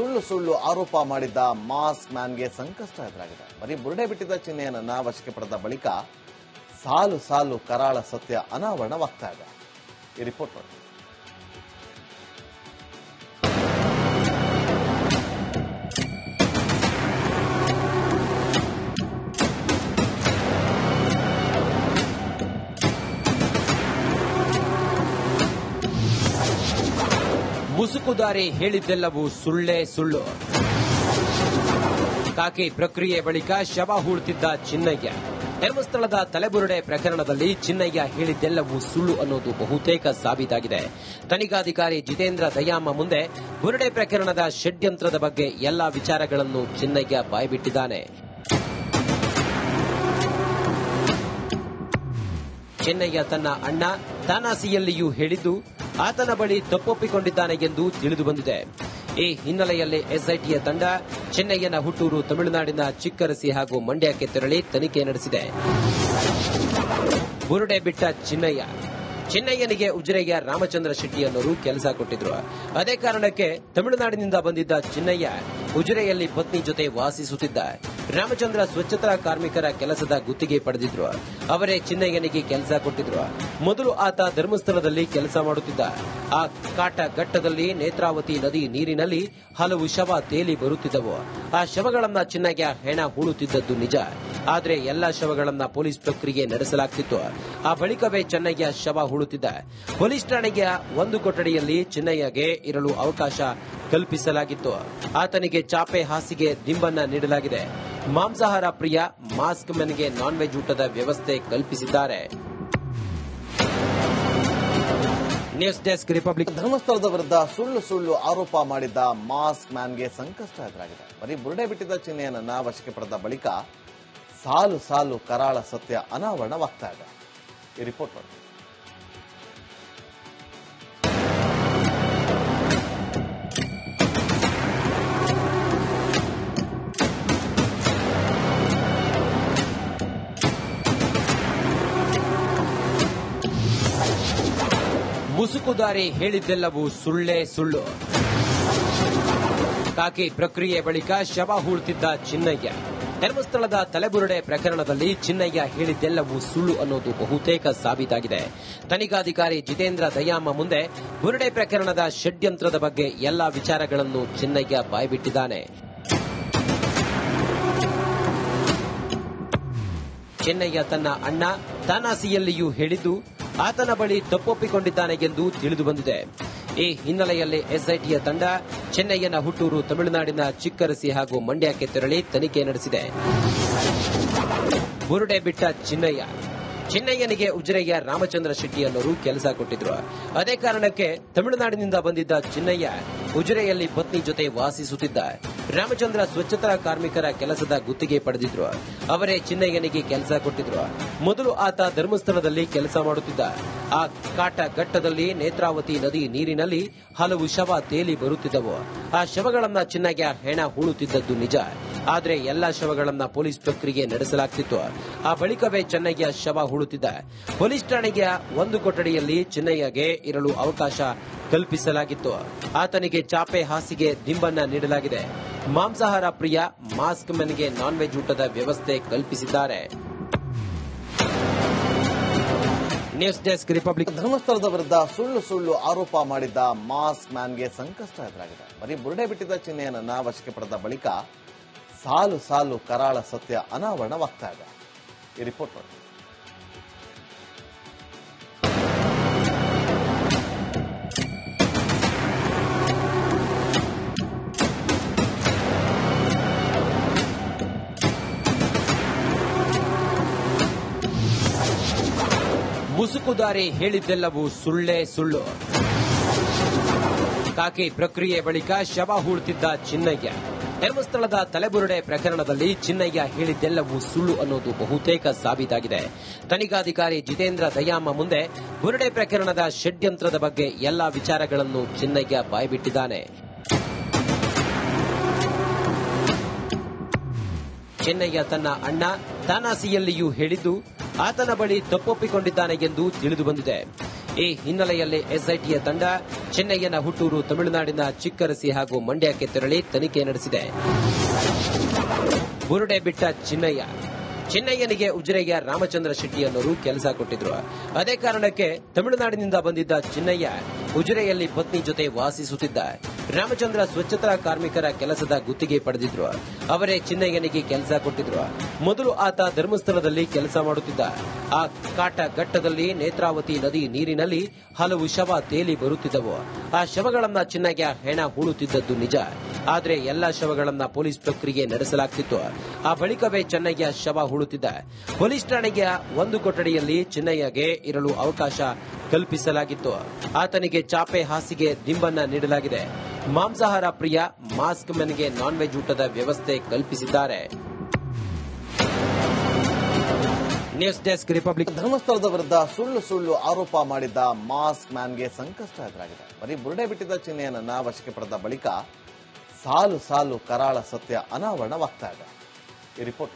ಸುಳ್ಳು ಸುಳ್ಳು ಆರೋಪ ಮಾಡಿದ್ದ ಮಾಸ್ ಮ್ಯಾನ್ಗೆ ಸಂಕಷ್ಟ ಎದುರಾಗಿದೆ. ಬರೀ ಬುರುಡೆ ಬಿಟ್ಟಿದ್ದ ಚಿಹ್ನೆಯನ್ನ ವಶಕ್ಕೆ ಪಡೆದ ಬಳಿಕ ಸಾಲು ಸಾಲು ಕರಾಳ ಸತ್ಯ ಅನಾವರಣವಾಗ್ತಾ ಇದೆ. ಈ ರಿಪೋರ್ಟ್ ನೋಡಿ ಮುಸುಕುದಾರಿ ಹೇಳಿದ್ದೆಲ್ಲವೂ ಸುಳ್ಳೇ ಸುಳ್ಳು. ಕಾಕಿ ಪ್ರಕ್ರಿಯೆ ಬಳಿಕ ಶವ ಹೂಳುತ್ತಿದ್ದ ಚಿನ್ನಯ್ಯ. ಧರ್ಮಸ್ಥಳದ ತಲೆಬುರುಡೆ ಪ್ರಕರಣದಲ್ಲಿ ಚಿನ್ನಯ್ಯ ಹೇಳಿದ್ದೆಲ್ಲವೂ ಸುಳ್ಳು ಅನ್ನೋದು ಬಹುತೇಕ ಸಾಬೀತಾಗಿದೆ. ತನಿಖಾಧಿಕಾರಿ ಜಿತೇಂದ್ರ ದಯಾಮ ಮುಂದೆ ಬುರುಡೆ ಪ್ರಕರಣದ ಷಡ್ಯಂತ್ರದ ಬಗ್ಗೆ ಎಲ್ಲಾ ವಿಚಾರಗಳನ್ನು ಚಿನ್ನಯ್ಯ ಬಾಯ್ಬಿಟ್ಟಿದ್ದಾನೆ. ಚೆನ್ನಯ್ಯ ತನ್ನ ಅಣ್ಣ ತಾನಾಸಿಯಲ್ಲಿಯೂ ಹೇಳಿದ್ದು ಆತನ ಬಳಿ ತಪ್ಪೊಪ್ಪಿಕೊಂಡಿದ್ದಾನೆ ಎಂದು ತಿಳಿದು ಬಂದಿದೆ. ಈ ಹಿನ್ನೆಲೆಯಲ್ಲಿ ಎಸ್ಐಟಿಯ ತಂಡ ಚೆನ್ನಯ್ಯನ ಹುಟ್ಟೂರು ತಮಿಳುನಾಡಿನ ಚಿಕ್ಕರಸಿ ಹಾಗೂ ಮಂಡ್ಯಕ್ಕೆ ತೆರಳಿ ತನಿಖೆ ನಡೆಸಿದೆ. ಬುರುಡೆ ಬಿಟ್ಟ ಚಿನ್ನಯ್ಯ. ಚೆನ್ನಯ್ಯನಿಗೆ ಉಜಿರೆಯ ರಾಮಚಂದ್ರ ಶೆಟ್ಟಿ ಅನ್ನೋರು ಕೆಲಸ ಕೊಟ್ಟಿದ್ರು. ಅದೇ ಕಾರಣಕ್ಕೆ ತಮಿಳುನಾಡಿನಿಂದ ಬಂದಿದ್ದ ಚಿನ್ನಯ್ಯ ಉಜಿರೆಯಲ್ಲಿ ಪತ್ನಿ ಜೊತೆ ವಾಸಿಸುತ್ತಿದ್ದ. ರಾಮಚಂದ್ರ ಸ್ವಚ್ಛತಾ ಕಾರ್ಮಿಕರ ಕೆಲಸದ ಗುತ್ತಿಗೆ ಪಡೆದಿದ್ರು. ಅವರೇ ಚಿನ್ನಯ್ಯನಿಗೆ ಕೆಲಸ ಕೊಟ್ಟಿದ್ರು. ಮೊದಲು ಆತ ಧರ್ಮಸ್ಥಳದಲ್ಲಿ ಕೆಲಸ ಮಾಡುತ್ತಿದ್ದ. ಆ ಕಾಟ ಘಟ್ಟದಲ್ಲಿ ನೇತ್ರಾವತಿ ನದಿ ನೀರಿನಲ್ಲಿ ಹಲವು ಶವ ತೇಲಿ ಬರುತ್ತಿದ್ದವು. ಆ ಶವಗಳನ್ನ ಚಿನ್ನಯ್ಯ ಹೆಣ ಹೂಳುತ್ತಿದ್ದದ್ದು ನಿಜ. ಆದರೆ ಎಲ್ಲಾ ಶವಗಳನ್ನ ಪೊಲೀಸ್ ಪ್ರಕ್ರಿಯೆ ನಡೆಸಲಾಗ್ತಿತ್ತು. ಆ ಬಳಿಕವೇ ಚೆನ್ನಯ್ಯ ಶವ ಹೂಳುತ್ತಿದ್ದ. ಪೊಲೀಸ್ ಠಾಣೆಗೆ ಒಂದು ಕೊಠಡಿಯಲ್ಲಿ ಚಿನ್ನಯ್ಯಗೆ ಇರಲು ಅವಕಾಶ ಕಲ್ಪಿಸಲಾಗಿತ್ತು. ಆತನಿಗೆ ಚಾಪೆ ಹಾಸಿಗೆ ದಿಂಬನ್ನ ನೀಡಲಾಗಿದೆ. ಮಾಂಸಾಹಾರ ಪ್ರಿಯ, ಮಾಸ್ಕ್ ಮೆನ್ಗೆ ನಾನ್ ವೆಜ್ ಊಟದ ವ್ಯವಸ್ಥೆ ಕಲ್ಪಿಸಿದ್ದಾರೆ. ನ್ಯೂಸ್ ಡೆಸ್ಕ್ ರಿಪಬ್ಲಿಕ್ ಧರ್ಮಸ್ಥಳದ ವಿರುದ್ಧ ಸುಳ್ಳು ಸುಳ್ಳು ಆರೋಪ ಮಾಡಿದ್ದ ಮಾಸ್ಕ್ ಮ್ಯಾನ್ಗೆ ಸಂಕಷ್ಟ ಎದುರಾಗಿದೆ. ಬರೀ ಬುರುಡೆ ಬಿಟ್ಟಿದ್ದ ಚಿಹ್ನೆಯನ್ನ ವಶಕ್ಕೆ ಪಡೆದ ಬಳಿಕ ಸಾಲು ಸಾಲು ಕರಾಳ ಸತ್ಯ ಅನಾವರಣವಾಗ್ತಾ ಇದೆ. ಈ ರಿಪೋರ್ಟ್ ನೋಡಿ ಮುಸುಕುದಾರಿ ಹೇಳಿದ್ದೆಲ್ಲವೂ ಸುಳ್ಳೇ ಸುಳ್ಳು. ಕಾಕಿ ಪ್ರಕ್ರಿಯೆ ಬಳಿಕ ಶವ ಹೂಳ್ತಿದ್ದ ಚಿನ್ನಯ್ಯ. ಧರ್ಮಸ್ಥಳದ ತಲೆಬುರುಡೆ ಪ್ರಕರಣದಲ್ಲಿ ಚಿನ್ನಯ್ಯ ಹೇಳಿದ್ದೆಲ್ಲವೂ ಸುಳ್ಳು ಅನ್ನೋದು ಬಹುತೇಕ ಸಾಬೀತಾಗಿದೆ. ತನಿಖಾಧಿಕಾರಿ ಜಿತೇಂದ್ರ ದಯಾಮ ಮುಂದೆ ಬುರುಡೆ ಪ್ರಕರಣದ ಷಡ್ಯಂತ್ರದ ಬಗ್ಗೆ ಎಲ್ಲಾ ವಿಚಾರಗಳನ್ನು ಚಿನ್ನಯ್ಯ ಬಾಯ್ಬಿಟ್ಟಿದ್ದಾನೆ. ಚೆನ್ನಯ್ಯ ತನ್ನ ಅಣ್ಣ ತಾನಾಸಿಯಲ್ಲಿಯೂ ಹೇಳಿದ್ದು ಆತನ ಬಳಿ ತಪ್ಪೊಪ್ಪಿಕೊಂಡಿದ್ದಾನೆ ಎಂದು ತಿಳಿದು ಬಂದಿದೆ. ಈ ಹಿನ್ನೆಲೆಯಲ್ಲಿ ಎಸ್ಐಟಿಯ ತಂಡ ಚೆನ್ನಯ್ಯನ ಹುಟ್ಟೂರು, ತಮಿಳುನಾಡಿನ ಚಿಕ್ಕರಸಿ ಹಾಗೂ ಮಂಡ್ಯಕ್ಕೆ ತೆರಳಿ ತನಿಖೆ ನಡೆಸಿದೆ. ಬುರುಡೆ ಬಿಟ್ಟ ಚಿನ್ನಯ್ಯ. ಚೆನ್ನಯ್ಯನಿಗೆ ಉಜಿರೆಯ ರಾಮಚಂದ್ರ ಶೆಟ್ಟಿ ಅನ್ನೋರು ಕೆಲಸ ಕೊಟ್ಟಿದ್ರು. ಅದೇ ಕಾರಣಕ್ಕೆ ತಮಿಳುನಾಡಿನಿಂದ ಬಂದಿದ್ದ ಚಿನ್ನಯ್ಯ ಉಜ್ರೆಯಲ್ಲಿ ಪತ್ನಿ ಜೊತೆ ವಾಸಿಸುತ್ತಿದ್ದ. ರಾಮಚಂದ್ರ ಸ್ವಚ್ಛತಾ ಕಾರ್ಮಿಕರ ಕೆಲಸದ ಗುತ್ತಿಗೆ ಪಡೆದಿದ್ರು. ಅವರೇ ಚಿನ್ನಯ್ಯನಿಗೆ ಕೆಲಸ ಕೊಟ್ಟಿದ್ರು. ಮೊದಲು ಆತ ಧರ್ಮಸ್ಥಳದಲ್ಲಿ ಕೆಲಸ ಮಾಡುತ್ತಿದ್ದ. ಆ ಕಾಟ ಘಟ್ಟದಲ್ಲಿ ನೇತ್ರಾವತಿ ನದಿ ನೀರಿನಲ್ಲಿ ಹಲವು ಶವ ತೇಲಿ ಬರುತ್ತಿದ್ದವು. ಆ ಶವಗಳನ್ನ ಚಿನ್ನಯ್ಯ ಹೆಣ ಹೂಳುತ್ತಿದ್ದದ್ದು ನಿಜ. ಆದ್ರೆ ಎಲ್ಲಾ ಶವಗಳನ್ನ ಪೊಲೀಸ್ ಪ್ರಕ್ರಿಯೆ ನಡೆಸಲಾಗ್ತಿತ್ತು. ಆ ಬಳಿಕವೇ ಚೆನ್ನಯ್ಯ ಶವ ಹೂಳುತ್ತಿದ್ದ. ಪೊಲೀಸ್ ಠಾಣೆಗೆ ಒಂದು ಕೊಠಡಿಯಲ್ಲಿ ಚೆನ್ನಯ್ಯಗೆ ಇರಲು ಅವಕಾಶ ಕಲ್ಪಿಸಲಾಗಿತ್ತು. ಆತನಿಗೆ ಚಾಪೆ ಹಾಸಿಗೆ ದಿಂಬನ್ನ ನೀಡಲಾಗಿದೆ. ಮಾಂಸಾಹಾರ ಪ್ರಿಯ ಮಾಸ್ಕ್ ಮನ್ಗೆ ನಾನ್ ವೆಜ್ ಊಟದ ವ್ಯವಸ್ಥೆ ಕಲ್ಪಿಸಿದ್ದಾರೆ. ನ್ಯೂಸ್ ಡೆಸ್ಕ್ ರಿಪಬ್ಲಿಕ್ ಧರ್ಮಸ್ಥಳದ ವಿರುದ್ಧ ಸುಳ್ಳು ಸುಳ್ಳು ಆರೋಪ ಮಾಡಿದ್ದ ಮಾಸ್ಕ್ ಮ್ಯಾನ್ಗೆ ಸಂಕಷ್ಟ ಎದುರಾಗಿದೆ. ಬರೀ ಬುರುಡೆ ಬಿಟ್ಟಿದ್ದ ಚಿಹ್ನೆಯನ್ನ ವಶಕ್ಕೆ ಪಡೆದ ಬಳಿಕ ಸಾಲು ಸಾಲು ಕರಾಳ ಸತ್ಯ ಅನಾವರಣವಾಗ್ತಾ ಇದೆ. ಈ ರಿಪೋರ್ಟ್ ನೋಡಿ. ಮುಸುಕುದಾರಿ ಹೇಳಿದ್ದೆಲ್ಲವೂ ಸುಳ್ಳೇ ಸುಳ್ಳು. ಕಾಕಿ ಪ್ರಕ್ರಿಯೆ ಬಳಿಕ ಶವ ಹೂಳುತ್ತಿದ್ದ ಚಿನ್ನಯ್ಯ. ಧರ್ಮಸ್ಥಳದ ತಲೆಬುರುಡೆ ಪ್ರಕರಣದಲ್ಲಿ ಚಿನ್ನಯ್ಯ ಹೇಳಿದ್ದೆಲ್ಲವೂ ಸುಳ್ಳು ಅನ್ನೋದು ಬಹುತೇಕ ಸಾಬೀತಾಗಿದೆ. ತನಿಖಾಧಿಕಾರಿ ಜಿತೇಂದ್ರ ದಯಾಮ ಮುಂದೆ ಬುರುಡೆ ಪ್ರಕರಣದ ಷಡ್ಯಂತ್ರದ ಬಗ್ಗೆ ಎಲ್ಲಾ ವಿಚಾರಗಳನ್ನು ಚಿನ್ನಯ್ಯ ಬಾಯ್ಬಿಟ್ಟಿದ್ದಾನೆ. ಚೆನ್ನಯ್ಯ ತನ್ನ ಅಣ್ಣ ತಾನಾಸಿಯಲ್ಲಿಯೂ ಹೇಳಿದ್ದು, ಆತನ ಬಳಿ ತಪ್ಪೊಪ್ಪಿಕೊಂಡಿದ್ದಾನೆ ಎಂದು ತಿಳಿದು ಬಂದಿದೆ. ಈ ಹಿನ್ನೆಲೆಯಲ್ಲಿ ಎಸ್ಐಟಿಯ ತಂಡ ಚೆನ್ನೈಯನ ಹುಟ್ಟೂರು ತಮಿಳುನಾಡಿನ ಚಿಕ್ಕರಸಿ ಹಾಗೂ ಮಂಡ್ಯಕ್ಕೆ ತೆರಳಿ ತನಿಖೆ ನಡೆಸಿದೆ. ಬುರುಡೆ ಬಿಟ್ಟ ಚಿನ್ನಯ್ಯ. ಚಿನ್ನಯ್ಯನಿಗೆ ಉಜಿರೆಯ ರಾಮಚಂದ್ರ ಶೆಟ್ಟಿ ಅನ್ನೋರು ಕೆಲಸ ಕೊಟ್ಟಿದ್ರು. ಅದೇ ಕಾರಣಕ್ಕೆ ತಮಿಳುನಾಡಿನಿಂದ ಬಂದಿದ್ದ ಚಿನ್ನಯ್ಯ ಉಜಿರೆಯಲ್ಲಿ ಪತ್ನಿ ಜೊತೆ ವಾಸಿಸುತ್ತಿದ್ದ. ರಾಮಚಂದ್ರ ಸ್ವಚ್ಛತಾ ಕಾರ್ಮಿಕರ ಕೆಲಸದ ಗುತ್ತಿಗೆ ಪಡೆದಿದ್ರು. ಅವರೇ ಚಿನ್ನಯ್ಯನಿಗೆ ಕೆಲಸ ಕೊಟ್ಟಿದ್ರು. ಮೊದಲು ಆತ ಧರ್ಮಸ್ಥಳದಲ್ಲಿ ಕೆಲಸ ಮಾಡುತ್ತಿದ್ದ. ಆ ಕಾಟ ಘಟ್ಟದಲ್ಲಿ ನೇತ್ರಾವತಿ ನದಿ ನೀರಿನಲ್ಲಿ ಹಲವು ಶವ ತೇಲಿ ಬರುತ್ತಿದ್ದವು. ಆ ಶವಗಳನ್ನ ಚಿನ್ನಯ್ಯ ಹೆಣ ಹೂಳುತ್ತಿದ್ದದ್ದು ನಿಜ. ಆದರೆ ಎಲ್ಲಾ ಶವಗಳನ್ನ ಪೊಲೀಸ್ ಪ್ರಕ್ರಿಯೆ ನಡೆಸಲಾಗ್ತಿತ್ತು. ಆ ಬಳಿಕವೇ ಚೆನ್ನಯ್ಯ ಶವ ಹೂಳುತ್ತಿದ್ದ. ಪೊಲೀಸ್ ಠಾಣೆಗೆ ಒಂದು ಕೊಠಡಿಯಲ್ಲಿ ಚಿನ್ನಯ್ಯಗೆ ಇರಲು ಅವಕಾಶ ಕಲ್ಪಿಸಲಾಗಿತ್ತು. ಆತನಿಗೆ ಚಾಪೆ ಹಾಸಿಗೆ ದಿಂಬನ್ನ ನೀಡಲಾಗಿದೆ. ಮಾಂಸಾಹಾರ ಪ್ರಿಯ, ಮಾಸ್ಕ್ ಮೆನ್ಗೆ ನಾನ್ ವೆಜ್ ಊಟದ ವ್ಯವಸ್ಥೆ ಕಲ್ಪಿಸಿದ್ದಾರೆ. ನ್ಯೂಸ್ ಡೆಸ್ಕ್ ರಿಪಬ್ಲಿಕ್ ಧರ್ಮಸ್ಥಳದ ವಿರುದ್ಧ ಸುಳ್ಳು ಸುಳ್ಳು ಆರೋಪ ಮಾಡಿದ್ದ ಮಾಸ್ಕ್ ಮ್ಯಾನ್ಗೆ ಸಂಕಷ್ಟ ಎದುರಾಗಿದೆ. ಬರೀ ಬುರುಡೆ ಬಿಟ್ಟಿದ್ದ ಚಿಹ್ನೆಯನ್ನ ವಶಕ್ಕೆ ಪಡೆದ ಬಳಿಕ ಸಾಲು ಸಾಲು ಕರಾಳ ಸತ್ಯ ಅನಾವರಣವಾಗ್ತಾ ಇದೆ. ಈ ರಿಪೋರ್ಟ್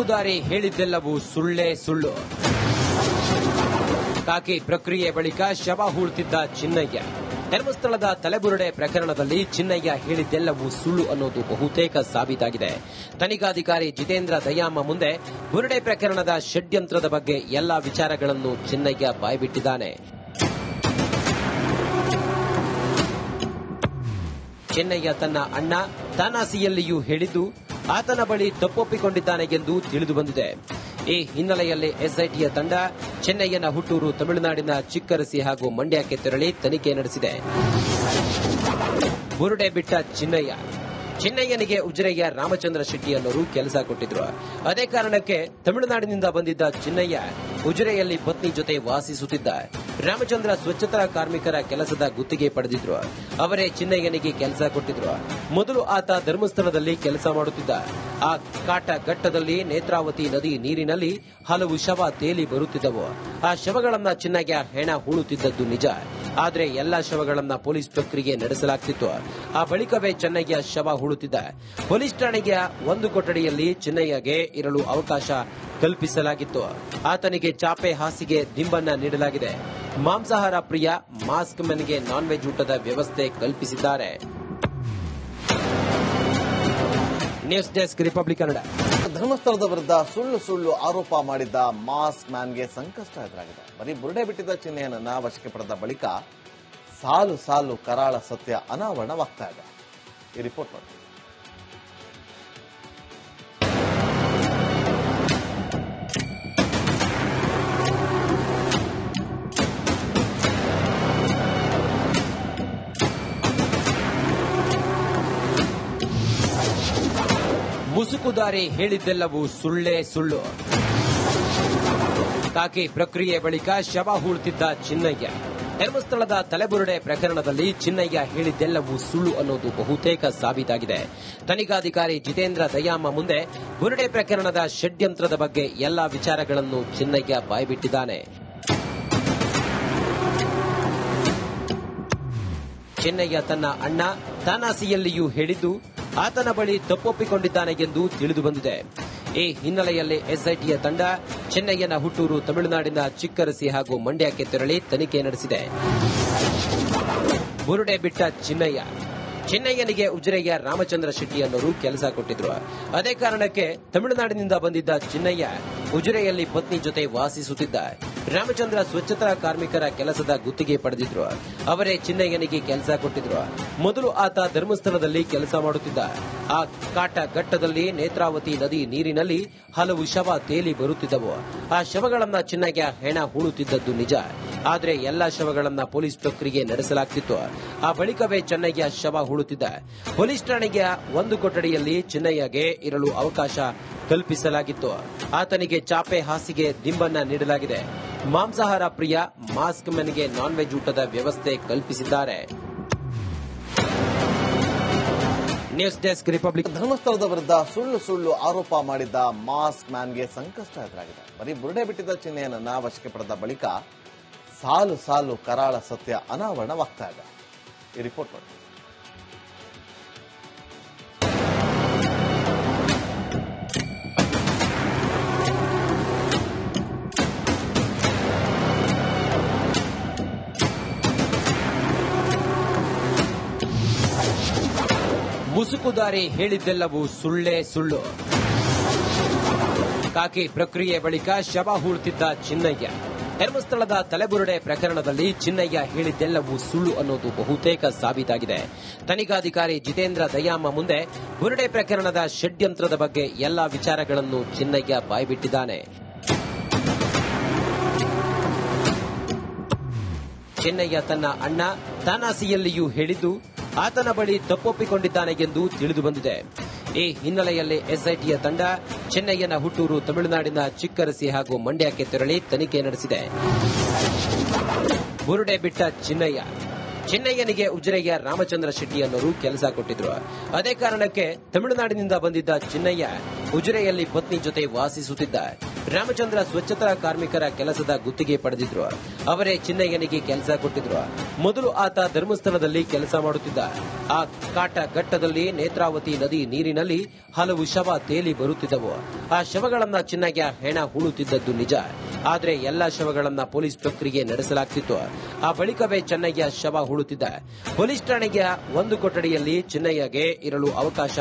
ಮುಸುಕುದಾರಿ ಹೇಳಿದ್ದೆಲ್ಲವೂ ಸುಳ್ಳೇ ಸುಳ್ಳು. ಕಾಕಿ ಪ್ರಕ್ರಿಯೆ ಬಳಿಕ ಶವ ಹೂಳ್ತಿದ್ದ ಚಿನ್ನಯ್ಯ. ಧರ್ಮಸ್ಥಳದ ತಲೆಬುರುಡೆ ಪ್ರಕರಣದಲ್ಲಿ ಚಿನ್ನಯ್ಯ ಹೇಳಿದ್ದೆಲ್ಲವೂ ಸುಳ್ಳು ಅನ್ನೋದು ಬಹುತೇಕ ಸಾಬೀತಾಗಿದೆ. ತನಿಖಾಧಿಕಾರಿ ಜಿತೇಂದ್ರ ದಯಾಮ ಮುಂದೆ ಬುರುಡೆ ಪ್ರಕರಣದ ಷಡ್ಯಂತ್ರದ ಬಗ್ಗೆ ಎಲ್ಲಾ ವಿಚಾರಗಳನ್ನು ಚಿನ್ನಯ್ಯ ಬಾಯ್ಬಿಟ್ಟಿದ್ದಾನೆ. ಚೆನ್ನಯ್ಯ ತನ್ನ ಅಣ್ಣ ತಾನಾಸಿಯಲ್ಲಿಯೂ ಹೇಳಿದ್ದು ಆತನ ಬಳಿ ತಪ್ಪೊಪ್ಪಿಕೊಂಡಿದ್ದಾನೆ ಎಂದು ತಿಳಿದು ಬಂದಿದೆ. ಈ ಹಿನ್ನೆಲೆಯಲ್ಲಿ ಎಸ್ಐಟಿಯ ತಂಡ ಚೆನ್ನಯ್ಯನ ಹುಟ್ಟೂರು, ತಮಿಳುನಾಡಿನ ಚಿಕ್ಕರಸಿ ಹಾಗೂ ಮಂಡ್ಯಕ್ಕೆ ತೆರಳಿ ತನಿಖೆ ನಡೆಸಿದೆ. ಬುರುಡೆ ಬಿಟ್ಟ ಚಿನ್ನಯ್ಯ. ಚಿನ್ನಯ್ಯನಿಗೆ ಉಜಿರೆಯ ರಾಮಚಂದ್ರ ಶೆಟ್ಟಿ ಅನ್ನೋರು ಕೆಲಸ ಕೊಟ್ಟಿದ್ರು. ಅದೇ ಕಾರಣಕ್ಕೆ ತಮಿಳುನಾಡಿನಿಂದ ಬಂದಿದ್ದ ಚಿನ್ನಯ್ಯ ಉಜ್ರೆಯಲ್ಲಿ ಪತ್ನಿ ಜೊತೆ ವಾಸಿಸುತ್ತಿದ್ದ. ರಾಮಚಂದ್ರ ಸ್ವಚ್ಛತಾ ಕಾರ್ಮಿಕರ ಕೆಲಸದ ಗುತ್ತಿಗೆ ಪಡೆದಿದ್ರು. ಅವರೇ ಚಿನ್ನಯ್ಯನಿಗೆ ಕೆಲಸ ಕೊಟ್ಟಿದ್ರು. ಮೊದಲು ಆತ ಧರ್ಮಸ್ಥಳದಲ್ಲಿ ಕೆಲಸ ಮಾಡುತ್ತಿದ್ದ. ಆ ಕಾಟ ಘಟ್ಟದಲ್ಲಿ ನೇತ್ರಾವತಿ ನದಿ ನೀರಿನಲ್ಲಿ ಹಲವು ಶವ ತೇಲಿ ಬರುತ್ತಿದ್ದವು. ಆ ಶವಗಳನ್ನ ಚಿನ್ನಯ್ಯ ಹೆಣ ಹೂಳುತ್ತಿದ್ದದ್ದು ನಿಜ. ಆದ್ರೆ ಎಲ್ಲಾ ಶವಗಳನ್ನ ಪೊಲೀಸ್ ಪ್ರಕ್ರಿಯೆ ನಡೆಸಲಾಗ್ತಿತ್ತು. ಆ ಬಳಿಕವೇ ಚೆನ್ನಯ್ಯ ಶವ ಹೂಳುತ್ತಿದ್ದ. ಪೊಲೀಸ್ ಠಾಣೆಗೆ ಒಂದು ಕೊಠಡಿಯಲ್ಲಿ ಚೆನ್ನಯ್ಯಗೆ ಇರಲು ಅವಕಾಶ ಕಲ್ಪಿಸಲಾಗಿತ್ತು. ಆತನಿಗೆ ಚಾಪೆ ಹಾಸಿಗೆ ದಿಂಬನ್ನ ನೀಡಲಾಗಿದೆ. ಮಾಂಸಾಹಾರ ಪ್ರಿಯ ಮಾಸ್ಕ್ ಮನ್ಗೆ ನಾನ್ ವೆಜ್ ಊಟದ ವ್ಯವಸ್ಥೆ ಕಲ್ಪಿಸಿದ್ದಾರೆ. News desk republic Kannada. ಧರ್ಮಸ್ಥಳದ ವಿರುದ್ಧ ಸುಳ್ಳು ಸುಳ್ಳು ಆರೋಪ ಮಾಡಿದ್ದ ಮಾಸ್ಕ್ ಮ್ಯಾನ್ಗೆ ಸಂಕಷ್ಟ ಎದುರಾಗಿದೆ. ಬರೀ ಬುರುಡೆ ಬಿಟ್ಟಿದ್ದ ಚಿಹ್ನೆಯನ್ನ ವಶಕ್ಕೆ ಪಡೆದ ಬಳಿಕ ಸಾಲು ಸಾಲು ಕರಾಳ ಸತ್ಯ ಅನಾವರಣವಾಗ್ತಾ ಇದೆ. ಈ ರಿಪೋರ್ಟ್ ನೋಡಿ ಮುಸುಕುದಾರಿ ಹೇಳಿದ್ದೆಲ್ಲವೂ ಸುಳ್ಳೇ ಸುಳ್ಳು. ಕಾಕಿ ಪ್ರಕ್ರಿಯೆ ಬಳಿಕ ಶವ ಹೂಳ್ತಿದ್ದ ಚಿನ್ನಯ್ಯ. ಧರ್ಮಸ್ಥಳದ ತಲೆಬುರುಡೆ ಪ್ರಕರಣದಲ್ಲಿ ಚಿನ್ನಯ್ಯ ಹೇಳಿದ್ದೆಲ್ಲವೂ ಸುಳ್ಳು ಅನ್ನೋದು ಬಹುತೇಕ ಸಾಬೀತಾಗಿದೆ. ತನಿಖಾಧಿಕಾರಿ ಜಿತೇಂದ್ರ ದಯಾಮ ಮುಂದೆ ಬುರುಡೆ ಪ್ರಕರಣದ ಷಡ್ಯಂತ್ರದ ಬಗ್ಗೆ ಎಲ್ಲಾ ವಿಚಾರಗಳನ್ನು ಚಿನ್ನಯ್ಯ ಬಾಯ್ಬಿಟ್ಟಿದ್ದಾನೆ. ಚೆನ್ನಯ್ಯ ತನ್ನ ಅಣ್ಣ ತಾನಾಸಿಯಲ್ಲಿಯೂ ಹೇಳಿದ್ದು ಆತನ ಬಳಿ ತಪ್ಪೊಪ್ಪಿಕೊಂಡಿದ್ದಾನೆ ಎಂದು ತಿಳಿದು ಬಂದಿದೆ. ಈ ಹಿನ್ನೆಲೆಯಲ್ಲಿ ಎಸ್ಐಟಿಯ ತಂಡ ಚೆನ್ನಯ್ಯನ ಹುಟ್ಟೂರು ತಮಿಳುನಾಡಿನ ಚಿಕ್ಕರಸಿ ಹಾಗೂ ಮಂಡ್ಯಕ್ಕೆ ತೆರಳಿ ತನಿಖೆ ನಡೆಸಿದೆ. ಬುರುಡೆ ಬಿಟ್ಟ ಚಿನ್ನಯ್ಯ. ಚಿನ್ನಯ್ಯನಿಗೆ ಉಜಿರೆಯ ರಾಮಚಂದ್ರ ಶೆಟ್ಟಿ ಅನ್ನೋರು ಕೆಲಸ ಕೊಟ್ಟಿದ್ರು. ಅದೇ ಕಾರಣಕ್ಕೆ ತಮಿಳುನಾಡಿನಿಂದ ಬಂದಿದ್ದ ಚಿನ್ನಯ್ಯ ಉಜ್ರೆಯಲ್ಲಿ ಪತ್ನಿ ಜೊತೆ ವಾಸಿಸುತ್ತಿದ್ದ. ರಾಮಚಂದ್ರ ಸ್ವಚ್ಛತಾ ಕಾರ್ಮಿಕರ ಕೆಲಸದ ಗುತ್ತಿಗೆ ಪಡೆದಿದ್ರು. ಅವರೇ ಚಿನ್ನಯ್ಯನಿಗೆ ಕೆಲಸ ಕೊಟ್ಟಿದ್ರು. ಮೊದಲು ಆತ ಧರ್ಮಸ್ಥಳದಲ್ಲಿ ಕೆಲಸ ಮಾಡುತ್ತಿದ್ದ. ಆ ಕಾಟ ಘಟ್ಟದಲ್ಲಿ ನೇತ್ರಾವತಿ ನದಿ ನೀರಿನಲ್ಲಿ ಹಲವು ಶವ ತೇಲಿ ಬರುತ್ತಿದ್ದವು. ಆ ಶವಗಳನ್ನ ಚಿನ್ನಯ್ಯ ಹೆಣ ಹೂಳುತ್ತಿದ್ದದ್ದು ನಿಜ. ಆದ್ರೆ ಎಲ್ಲಾ ಶವಗಳನ್ನ ಪೊಲೀಸ್ ಪ್ರಕ್ರಿಯೆ ನಡೆಸಲಾಗ್ತಿತ್ತು. ಆ ಬಳಿಕವೇ ಚೆನ್ನಯ್ಯ ಶವ ಹೂಳುತ್ತಿದ್ದ. ಪೊಲೀಸ್ ಠಾಣೆಗೆ ಒಂದು ಕೊಠಡಿಯಲ್ಲಿ ಚೆನ್ನಯ್ಯಗೆ ಇರಲು ಅವಕಾಶ ಕಲ್ಪಿಸಲಾಗಿತ್ತು. ಆತನಿಗೆ ಚಾಪೆ ಹಾಸಿಗೆ ದಿಂಬನ್ನ ನೀಡಲಾಗಿದೆ. ಮಾಂಸಾಹಾರ ಪ್ರಿಯ ಮಾಸ್ಕ್ ಮೆನ್ಗೆ ನಾನ್ ವೆಜ್ ಊಟದ ವ್ಯವಸ್ಥೆ ಕಲ್ಪಿಸಿದ್ದಾರೆ. ನ್ಯೂಸ್ ಡೆಸ್ಕ್ ರಿಪಬ್ಲಿಕ್ ಧರ್ಮಸ್ಥಳದ ವಿರುದ್ಧ ಸುಳ್ಳು ಸುಳ್ಳು ಆರೋಪ ಮಾಡಿದ್ದ ಮಾಸ್ಕ್ ಮ್ಯಾನ್ಗೆ ಸಂಕಷ್ಟ ಎದುರಾಗಿದೆ ಬರೀ ಬುರುಡೆ ಬಿಟ್ಟಿದ್ದ ಚಿಹ್ನೆಯನ್ನ ವಶಕ್ಕೆ ಪಡೆದ ಬಳಿಕ ಸಾಲು ಸಾಲು ಕರಾಳ ಸತ್ಯ ಅನಾವರಣವಾಗ್ತಾ ಇದೆ. ಈ ರಿಪೋರ್ಟ್ ನೋಡಿ. ಮುಸುಕುದಾರಿ ಹೇಳಿದ್ದೆಲ್ಲವೂ ಸುಳ್ಳೇ ಸುಳ್ಳು. ಕಾಕಿ ಪ್ರಕ್ರಿಯೆ ಬಳಿಕ ಶವ ಹೂಡ್ತಿದ್ದ ಚಿನ್ನಯ್ಯ. ಧರ್ಮಸ್ಥಳದ ತಲೆಬುರುಡೆ ಪ್ರಕರಣದಲ್ಲಿ ಚಿನ್ನಯ್ಯ ಹೇಳಿದ್ದೆಲ್ಲವೂ ಸುಳ್ಳು ಅನ್ನೋದು ಬಹುತೇಕ ಸಾಬೀತಾಗಿದೆ. ತನಿಖಾಧಿಕಾರಿ ಜಿತೇಂದ್ರ ದಯಾಮ ಮುಂದೆ ಬುರುಡೆ ಪ್ರಕರಣದ ಷಡ್ಯಂತ್ರದ ಬಗ್ಗೆ ಎಲ್ಲಾ ವಿಚಾರಗಳನ್ನು ಚಿನ್ನಯ್ಯ ಬಾಯ್ಬಿಟ್ಟಿದ್ದಾನೆ. ಚಿನ್ನಯ್ಯ ತನ್ನ ಅಣ್ಣ ತಾನಾಸಿಯಲ್ಲಿಯೂ ಹೇಳಿದ್ದು, ಆತನ ಬಳಿ ತಪ್ಪೊಪ್ಪಿಕೊಂಡಿದ್ದಾನೆ ಎಂದು ತಿಳಿದು ಬಂದಿದೆ. ಈ ಹಿನ್ನೆಲೆಯಲ್ಲಿ ಎಸ್ಐಟಿಯ ತಂಡ ಚೆನ್ನಯ್ಯನ ಹುಟ್ಟೂರು ತಮಿಳುನಾಡಿನ ಚಿಕ್ಕರಸಿ ಹಾಗೂ ಮಂಡ್ಯಕ್ಕೆ ತೆರಳಿ ತನಿಖೆ ನಡೆಸಿದೆ. ಬುರುಡೆ ಬಿಟ್ಟ ಚಿನ್ನಯ್ಯ. ಚೆನ್ನಯ್ಯನಿಗೆ ಉಜಿರೆಯ ರಾಮಚಂದ್ರ ಶೆಟ್ಟಿ ಅನ್ನೋರು ಕೆಲಸ ಕೊಟ್ಟಿದ್ರು. ಅದೇ ಕಾರಣಕ್ಕೆ ತಮಿಳುನಾಡಿನಿಂದ ಬಂದಿದ್ದ ಚಿನ್ನಯ್ಯ ಉಜ್ರೆಯಲ್ಲಿ ಪತ್ನಿ ಜೊತೆ ವಾಸಿಸುತ್ತಿದ್ದ. ರಾಮಚಂದ್ರ ಸ್ವಚ್ಛತಾ ಕಾರ್ಮಿಕರ ಕೆಲಸದ ಗುತ್ತಿಗೆ ಪಡೆದಿದ್ರು. ಅವರೇ ಚಿನ್ನಯ್ಯನಿಗೆ ಕೆಲಸ ಕೊಟ್ಟಿದ್ರು. ಮೊದಲು ಆತ ಧರ್ಮಸ್ಥಳದಲ್ಲಿ ಕೆಲಸ ಮಾಡುತ್ತಿದ್ದ. ಆ ಕಾಟ ಘಟ್ಟದಲ್ಲಿ ನೇತ್ರಾವತಿ ನದಿ ನೀರಿನಲ್ಲಿ ಹಲವು ಶವ ತೇಲಿ ಬರುತ್ತಿದ್ದವು. ಆ ಶವಗಳನ್ನ ಚಿನ್ನಯ್ಯ ಹೆಣ ಹೂಳುತ್ತಿದ್ದದ್ದು ನಿಜ. ಆದರೆ ಎಲ್ಲಾ ಶವಗಳನ್ನ ಪೊಲೀಸ್ ಪ್ರಕ್ರಿಯೆ ನಡೆಸಲಾಗ್ತಿತ್ತು. ಆ ಬಳಿಕವೇ ಚೆನ್ನಯ್ಯ ಶವ ಹೂಳುತ್ತಿದ್ದ. ಪೊಲೀಸ್ ಠಾಣೆಯ ಒಂದು ಕೊಠಡಿಯಲ್ಲಿ ಚಿನ್ನಯ್ಯಗೆ ಇರಲು ಅವಕಾಶ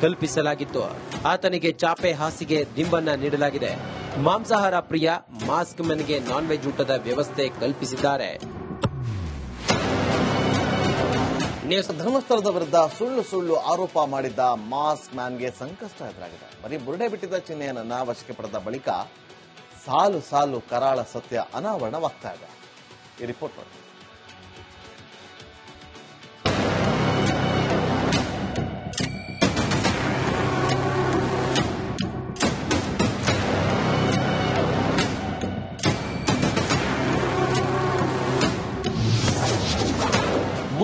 ಕಲ್ಪಿಸಲಾಗಿತ್ತು. ಆತನಿಗೆ ಚಾಪೆ ಹಾಸಿಗೆ ದಿಂಬನ್ನ ನೀಡಲಾಗಿದೆ. ಮಾಂಸಾಹಾರ ಪ್ರಿಯ, ಮಾಸ್ಕ್ ಮೆನ್ಗೆ ನಾನ್ ವೆಜ್ ಊಟದ ವ್ಯವಸ್ಥೆ ಕಲ್ಪಿಸಿದ್ದಾರೆ. ಧರ್ಮಸ್ಥಳದ ವಿರುದ್ಧ ಸುಳ್ಳು ಸುಳ್ಳು ಆರೋಪ ಮಾಡಿದ್ದ ಮಾಸ್ಕ್ ಮ್ಯಾನ್ಗೆ ಸಂಕಷ್ಟ ಎದುರಾಗಿದೆ. ಬರೀ ಬುರುಡೆ ಬಿಟ್ಟಿದ್ದ ಚಿಹ್ನೆಯನ್ನ ವಶಕ್ಕೆ ಪಡೆದ ಬಳಿಕ ಸಾಲು ಸಾಲು ಕರಾಳ ಸತ್ಯ ಅನಾವರಣವಾಗ್ತಾ ಇದೆ. ಈ ರಿಪೋರ್ಟ್ ನೋಡಿ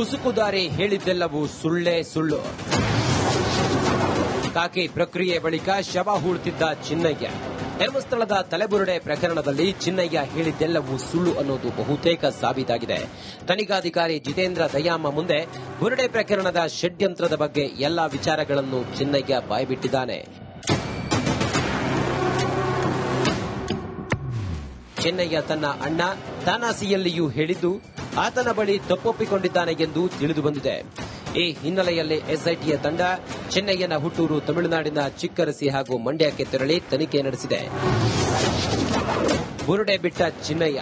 ಮುಸುಕುದಾರಿ ಹೇಳಿದ್ದೆಲ್ಲವೂ ಸುಳ್ಳೇ ಸುಳ್ಳು. ಕಾಕಿ ಪ್ರಕ್ರಿಯೆ ಬಳಿಕ ಶವ ಹೂಳುತ್ತಿದ್ದ ಚಿನ್ನಯ್ಯ. ಧರ್ಮಸ್ಥಳದ ತಲೆಬುರುಡೆ ಪ್ರಕರಣದಲ್ಲಿ ಚಿನ್ನಯ್ಯ ಹೇಳಿದ್ದೆಲ್ಲವೂ ಸುಳ್ಳು ಅನ್ನೋದು ಬಹುತೇಕ ಸಾಬೀತಾಗಿದೆ. ತನಿಖಾಧಿಕಾರಿ ಜಿತೇಂದ್ರ ದಯಾಮ ಮುಂದೆ ಬುರುಡೆ ಪ್ರಕರಣದ ಷಡ್ಯಂತ್ರದ ಬಗ್ಗೆ ಎಲ್ಲಾ ವಿಚಾರಗಳನ್ನು ಚಿನ್ನಯ್ಯ ಬಾಯ್ಬಿಟ್ಟಿದ್ದಾನೆ. ಚೆನ್ನಯ್ಯ ತನ್ನ ಅಣ್ಣ ತಾನಾಸಿಯಲ್ಲಿಯೂ ಹೇಳಿದ್ದು ಆತನ ಬಳಿ ತಪ್ಪೊಪ್ಪಿಕೊಂಡಿದ್ದಾನೆ ಎಂದು ತಿಳಿದು ಬಂದಿದೆ. ಈ ಹಿನ್ನೆಲೆಯಲ್ಲಿ ಎಸ್ಐಟಿಯ ತಂಡ ಚೆನ್ನಯ್ಯನ ಹುಟ್ಟೂರು ತಮಿಳುನಾಡಿನ ಚಿಕ್ಕರಸಿ ಹಾಗೂ ಮಂಡ್ಯಕ್ಕೆ ತೆರಳಿ ತನಿಖೆ ನಡೆಸಿದೆ. ಬುರುಡೆ ಬಿಟ್ಟ ಚಿನ್ನಯ್ಯ.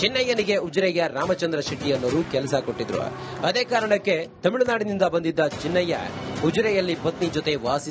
ಚೆನ್ನಯ್ಯನಿಗೆ ಉಜಿರೆಯ ರಾಮಚಂದ್ರ ಶೆಟ್ಟಿ ಅನ್ನೋರು ಕೆಲಸ ಕೊಟ್ಟಿದ್ರು. ಅದೇ ಕಾರಣಕ್ಕೆ ತಮಿಳುನಾಡಿನಿಂದ ಬಂದಿದ್ದ ಚಿನ್ನಯ್ಯ ಉಜಿರೆಯಲ್ಲಿ ಪತ್ನಿ ಜೊತೆ ವಾಸಿ